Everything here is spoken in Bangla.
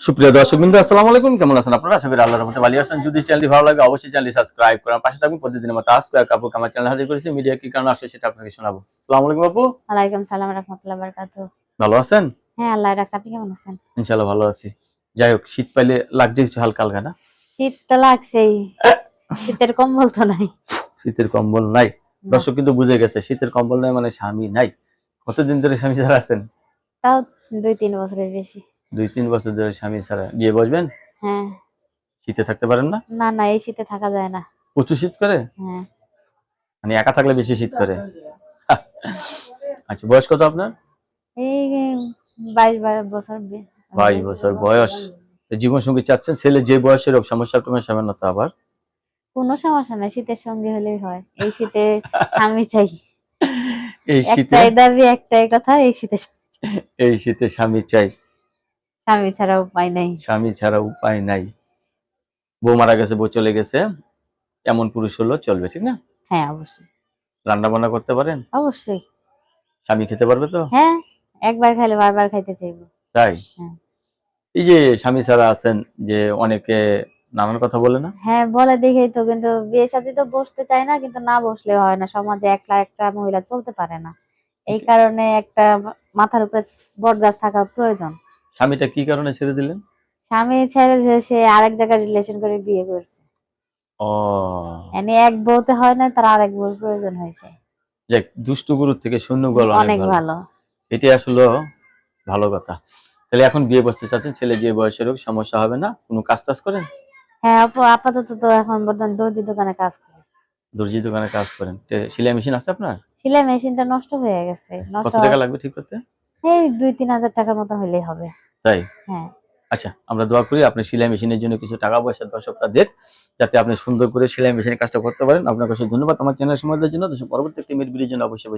সুপ্রিয় দর্শক বিন্দু আসসালামু আলাইকুম। কেমন আছেন আপনারা? আশা করি আল্লাহর রহমতে ভালো আছেন। যদি চ্যানেলটি ভালো লাগে অবশ্যই চ্যানেলটি সাবস্ক্রাইব করেন। পাশে থাকবেন প্রতিদিনের মতো আজকে এক আপু আমার চ্যানেল হাজির করেছি। মিডিয়া কি কারণে আসলে সেটা আপনাকে শোনাবো। আসসালামু আলাইকুম আপু। ওয়ালাইকুম সালাম রহমতুল্লাহ বারকাত ভালো আছেন? হ্যাঁ আল্লাহ রাখছে। আপনি কেমন আছেন? ইনশাআল্লাহ ভালো আছি। যাই হোক শীত পাইলে লাগছে কিছু হালকা হালকা না? শীত তো লাগছেই। শীতের কম্বল তো নাই। শীতের কম্বল নাই। দর্শক কিন্তু বুঝে গেছে শীতের কম্বল নাই মানে স্বামী নাই। কতদিন ধরে স্বামী ছাড়া আছেন? তাও দুই তিন বছরের বেশি। দুই তিন বছর ধরে স্বামী ছাড়া বিয়ে বসবেন? হ্যাঁ। শীতে থাকতে পারেন না? না না এই শীতে থাকা যায় না। প্রচুর শীত করে? হ্যাঁ। মানে একা থাকলে বেশি শীত করে। আচ্ছা বয়স কত আপনার? এই বাইশ বছর বাইশ বছর বয়স। জীবন সঙ্গী চাচ্ছেন ছেলে যে বয়সের হোক সমস্যা তোমার সামনে না তো আবার? কোনো সমস্যা নাই শীতের সঙ্গে হলেই হয়। এই শীতে স্বামী চাই। এই শীতে? একটাই দাবি একটাই কথা এই শীতে এই শীতে স্বামী চাই। স্বামী ছাড়া উপায় নাই। স্বামী ছাড়া উপায় নাই। বউ মারা গেছে বউ চলে গেছে এমন পুরুষ হলো চলবে ঠিক না? হ্যাঁ অবশ্যই। রান্না বান্না করতে পারেন? অবশ্যই। স্বামী খেতে পারবে তো? হ্যাঁ একবার খাইলে বারবার খাইতে চাইব। তাই? হ্যাঁ। এই যে স্বামী ছাড়া আছেন যে অনেকে নানান কথা বলে না? হ্যাঁ বলে দেখেই তো কিন্তু বিয়ে সাথে তো বসতে চায় না কিন্তু না বসলে হয় না। সমাজে একলা একটা মহিলা চলতে পারে না। এই কারণে একটা মাথার উপরে বট গাছ থাকা প্রয়োজন। স্বামীটা কি কারণে ছেড়ে দিলেন? স্বামী ছেড়ে যে সে আরেক জায়গায় রিলেশন করে বিয়ে করছে। ও। মানে এক বউতে হয় না তার আরেক বউর প্রয়োজন হয়েছে। যাক দুষ্টু গুরুর থেকে শূন্য গল অনেক ভালো। এটাই আসলে ভালো কথা। তাহলে এখন বিয়ে বসতে চাচ্ছেন ছেলে যে বয়সের হোক সমস্যা হবে না? কোনো কাজ টাজ করেন? হ্যাঁ আপু আপাতত তো এখন বর্তমান দর্জি দোকানে কাজ করে। দর্জি দোকানে কাজ করেন। সেলাই মেশিন আছে আপনার? সেলাই মেশিনটা নষ্ট হয়ে গেছে নষ্ট কত টাকা লাগবে ঠিক করতে? এই দুই তিন হাজার টাকার মতো হলেই হবে। তাই? হ্যাঁ। আচ্ছা আমরা দোয়া করি আপনি সেলাই মেশিনের জন্য কিছু টাকা পয়সা দর্শকরা দেখ যাতে আপনি সুন্দর করে সেলাই মেশিনের কাজটা করতে পারেন। আপনার কাছে ধন্যবাদ। আমার চ্যানেল দেওয়ার জন্য পরবর্তী একটি মিট জন্য অবশ্যই